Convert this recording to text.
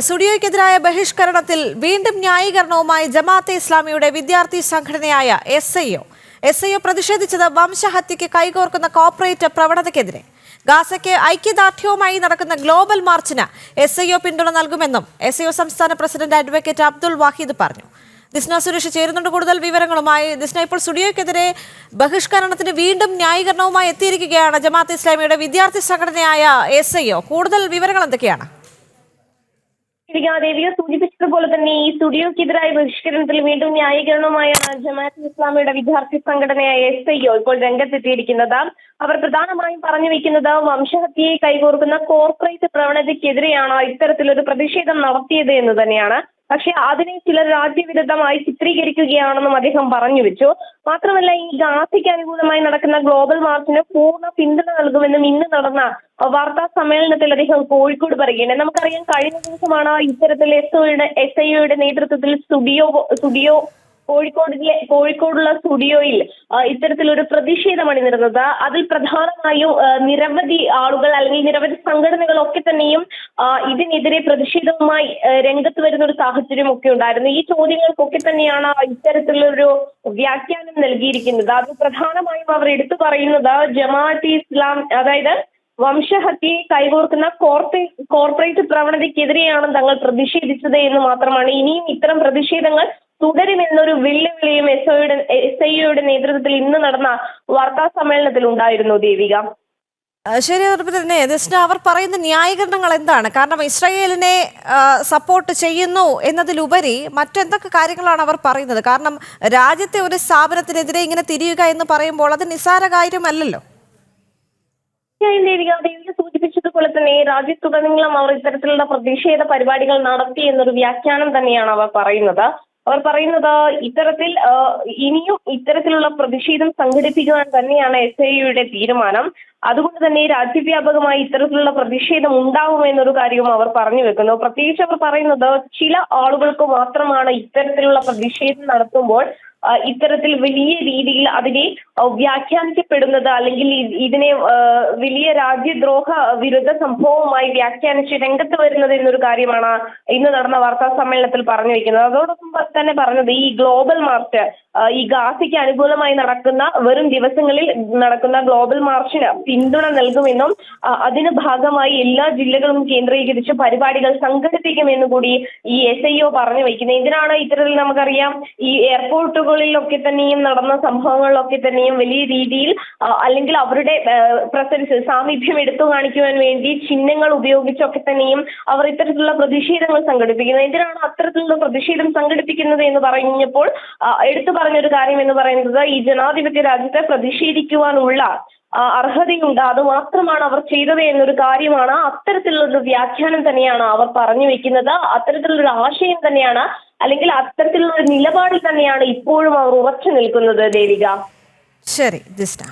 സ്റ്റുഡിയോയ്ക്കെതിരായ ബഹിഷ്കരണത്തിൽ വീണ്ടും ന്യായീകരണവുമായി ജമാഅത്തെ ഇസ്ലാമിയുടെ വിദ്യാർത്ഥി സംഘടനയായ S I O. S I O പ്രതിഷേധിച്ചത് വംശഹത്യയ്ക്ക് കൈകോർക്കുന്ന കോർപ്പറേറ്റ് പ്രവണതയ്ക്കെതിരെ. ഗാസയ്ക്ക് ഐക്യദാർഢ്യവുമായി നടക്കുന്ന ഗ്ലോബൽ മാർച്ചിന് എസ് ഐ ഒ പിന്തുണ നൽകുമെന്നും എസ് ഐ ഒ സംസ്ഥാന പ്രസിഡന്റ് അഡ്വക്കേറ്റ് അബ്ദുൾ വാഹിദ് പറഞ്ഞു. ദിസ്ന സുരേഷ് ചേരുന്നുണ്ട് കൂടുതൽ വിവരങ്ങളുമായി. ദിസ്ന ഇപ്പോൾ സ്റ്റുഡിയോയ്ക്കെതിരെ ബഹിഷ്കരണത്തിന് വീണ്ടും ന്യായീകരണവുമായി എത്തിയിരിക്കുകയാണ് ജമാഅത്ത് ഇസ്ലാമിയുടെ വിദ്യാർത്ഥി സംഘടനയായ എസ് ഐ ഒ. കൂടുതൽ വിവരങ്ങൾ എന്തൊക്കെയാണ്? ദേവിക സൂചിപ്പിച്ചതുപോലെ തന്നെ ഈ സ്റ്റുഡിയോക്കെതിരായ ബഹിഷ്കരണത്തിൽ വീണ്ടും ന്യായീകരണവുമായാണ് ജമാഅത്ത് ഇസ്ലാമിയുടെ വിദ്യാർത്ഥി സംഘടനയായ എസ് ഐ ഒ ഇപ്പോൾ രംഗത്തെത്തിയിരിക്കുന്നത്. അവർ പ്രധാനമായും പറഞ്ഞു വെക്കുന്നത് വംശഹത്യയെ കൈകോർക്കുന്ന കോർപ്പറേറ്റ് പ്രവണതയ്ക്കെതിരെയാണ് ഇത്തരത്തിലൊരു പ്രതിഷേധം നടത്തിയത് എന്ന് തന്നെയാണ്. പക്ഷെ അതിനെ ചിലർ രാജ്യവിരുദ്ധമായി ചിത്രീകരിക്കുകയാണെന്നും അദ്ദേഹം പറഞ്ഞു വെച്ചു മാത്രമല്ല ഈ ഗാന്ധിക്ക് അനുകൂലമായി നടക്കുന്ന ഗ്ലോബൽ മാർച്ചിന് പൂർണ പിന്തുണ നൽകുമെന്നും ഇന്ന് നടന്ന വാർത്താ സമ്മേളനത്തിൽ അദ്ദേഹം കോഴിക്കോട് പറയുകയാണ് നമുക്കറിയാം കഴിഞ്ഞ ദിവസമാണ് ഇത്തരത്തിൽ എസ് ഒയുടെ എസ് നേതൃത്വത്തിൽ സ്റ്റുഡിയോ സ്റ്റുഡിയോ കോഴിക്കോടിലെ കോഴിക്കോടുള്ള സ്റ്റുഡിയോയിൽ ഇത്തരത്തിലൊരു പ്രതിഷേധം അണിനിരുന്നത്. അതിൽ പ്രധാനമായും നിരവധി ആളുകൾ അല്ലെങ്കിൽ നിരവധി സംഘടനകളൊക്കെ തന്നെയും ആ, ഇതിനെതിരെ പ്രതിഷേധവുമായി രംഗത്ത് വരുന്ന ഒരു സാഹചര്യം ഒക്കെ ഉണ്ടായിരുന്നു. ഈ ചോദ്യങ്ങൾക്കൊക്കെ തന്നെയാണ് ഇത്തരത്തിലൊരു വ്യാഖ്യാനം നൽകിയിരിക്കുന്നത്. അത് പ്രധാനമായും അവർ എടുത്തു പറയുന്നത് ജമാഅത്ത് ഇസ്ലാം അതായത് വംശഹത്യയെ കൈകോർക്കുന്ന കോർപ്പറേറ്റ് കോർപ്പറേറ്റ് പ്രവണതയ്ക്കെതിരെയാണ് തങ്ങൾ പ്രതിഷേധിച്ചത് എന്ന് മാത്രമാണ്. ഇനിയും ഇത്തരം പ്രതിഷേധങ്ങൾ തുടരുമെന്നൊരു വെല്ലുവിളിയും എസ് ഒയുടെ എസ് ഐയുടെ നേതൃത്വത്തിൽ ഇന്ന് നടന്ന വാർത്താ സമ്മേളനത്തിൽ ഉണ്ടായിരുന്നു ദേവിക. ശരി തന്നെ. ദിസ്ന അവർ പറയുന്ന ന്യായീകരണങ്ങൾ എന്താണ്? കാരണം ഇസ്രായേലിനെ സപ്പോർട്ട് ചെയ്യുന്നു എന്നതിലുപരി മറ്റെന്തൊക്കെ കാര്യങ്ങളാണ് അവർ പറയുന്നത്? കാരണം രാജ്യത്തെ ഒരു സ്ഥാപനത്തിനെതിരെ ഇങ്ങനെ തിരിയുക എന്ന് പറയുമ്പോൾ അത് നിസ്സാര കാര്യമല്ലല്ലോ. സൂചിപ്പിച്ചതുപോലെ തന്നെ രാജ്യത്തുടനീളം അവർ ഇത്തരത്തിലുള്ള പ്രതിഷേധ പരിപാടികൾ നടത്തി എന്നൊരു വ്യാഖ്യാനം തന്നെയാണ് അവർ പറയുന്നത്. അവർ പറയുന്നത് ഇത്തരത്തിൽ ഇനിയും ഇത്തരത്തിലുള്ള പ്രതിഷേധം സംഘടിപ്പിക്കുവാൻ തന്നെയാണ് എസ് ഐയുടെ തീരുമാനം. അതുകൊണ്ട് തന്നെ രാജ്യവ്യാപകമായി ഇത്തരത്തിലുള്ള പ്രതിഷേധം ഉണ്ടാവുമെന്നൊരു കാര്യവും അവർ പറഞ്ഞു വെക്കുന്നു. പ്രത്യേകിച്ച് അവർ പറയുന്നത് ചില ആളുകൾക്ക് മാത്രമാണ് ഇത്തരത്തിലുള്ള പ്രതിഷേധം നടത്തുമ്പോൾ ഇത്തരത്തിൽ വലിയ രീതിയിൽ അതിനെ വ്യാഖ്യാനിക്കപ്പെടുന്നത് അല്ലെങ്കിൽ ഇതിനെ വലിയ രാജ്യദ്രോഹ വിരുദ്ധ സംഭവമായി വ്യാഖ്യാനിച്ച് രംഗത്ത് വരുന്നത് എന്നൊരു കാര്യമാണ് ഇന്ന് നടന്ന വാർത്താ സമ്മേളനത്തിൽ പറഞ്ഞു വെക്കുന്നത്. അതോടൊപ്പം തന്നെ പറഞ്ഞത് ഈ ഗ്ലോബൽ മാർച്ച് ഈ ഗാസയ്ക്ക് അനുകൂലമായി നടക്കുന്ന വെറും ദിവസങ്ങളിൽ നടക്കുന്ന ഗ്ലോബൽ മാർച്ചിന് പിന്തുണ നൽകുമെന്നും അതിന് ഭാഗമായി എല്ലാ ജില്ലകളും കേന്ദ്രീകരിച്ച് പരിപാടികൾ സംഘടിപ്പിക്കുമെന്നും കൂടി ഈ എസ് ഐ ഒ പറഞ്ഞു വയ്ക്കുന്നത് എന്തിനാണ് ഇത്തരത്തിൽ നമുക്കറിയാം ഈ എയർപോർട്ടുകളിലൊക്കെ തന്നെയും നടന്ന സംഭവങ്ങളിലൊക്കെ തന്നെയും വലിയ രീതിയിൽ അല്ലെങ്കിൽ അവരുടെ പ്രസൻസ് സാമീപ്യം എടുത്തു കാണിക്കുവാൻ വേണ്ടി ചിഹ്നങ്ങൾ ഉപയോഗിച്ചൊക്കെ തന്നെയും അവർ ഇത്തരത്തിലുള്ള പ്രതിഷേധങ്ങൾ സംഘടിപ്പിക്കുന്നത്. എന്തിനാണ് അത്തരത്തിലുള്ള പ്രതിഷേധം സംഘടിപ്പിക്കുന്നത് എന്ന് പറഞ്ഞപ്പോൾ എടുത്തു പറഞ്ഞൊരു കാര്യം എന്ന് പറയുന്നത് ഈ ജനാധിപത്യ രാജ്യത്തെ പ്രതിഷേധിക്കുവാനുള്ള അർഹതയുണ്ട്. അത് മാത്രമാണ് അവർ ചെയ്തത് എന്നൊരു കാര്യമാണ്. അത്തരത്തിലുള്ള വ്യാഖ്യാനം തന്നെയാണ് അവർ പറഞ്ഞു വെക്കുന്നത്. അത്തരത്തിലുള്ള ആശയം തന്നെയാണ് അല്ലെങ്കിൽ അത്തരത്തിലുള്ള നിലപാടിൽ തന്നെയാണ് ഇപ്പോഴും അവർ ഉറച്ചു നിൽക്കുന്നത് ദേവിക. ശരി ദിസ്ന